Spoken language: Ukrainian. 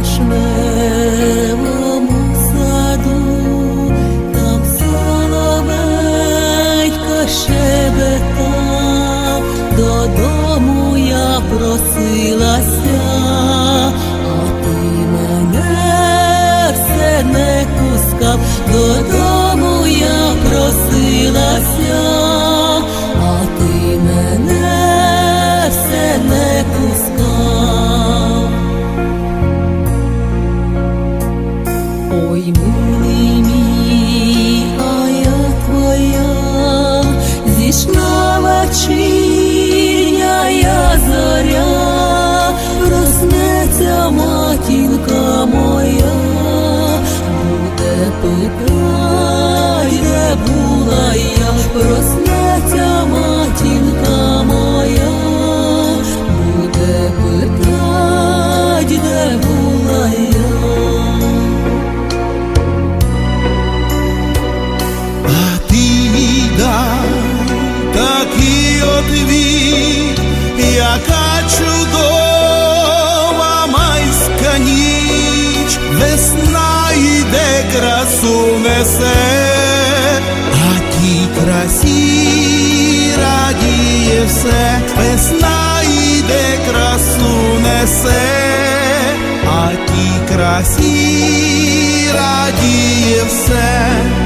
Вишневому саду, там соловейка щебетав, додому я просилася, а ти мене все не пускав, додому я просилася, несе, а тій красі радіє все, весна йде красу несе, а тій красі радіє все.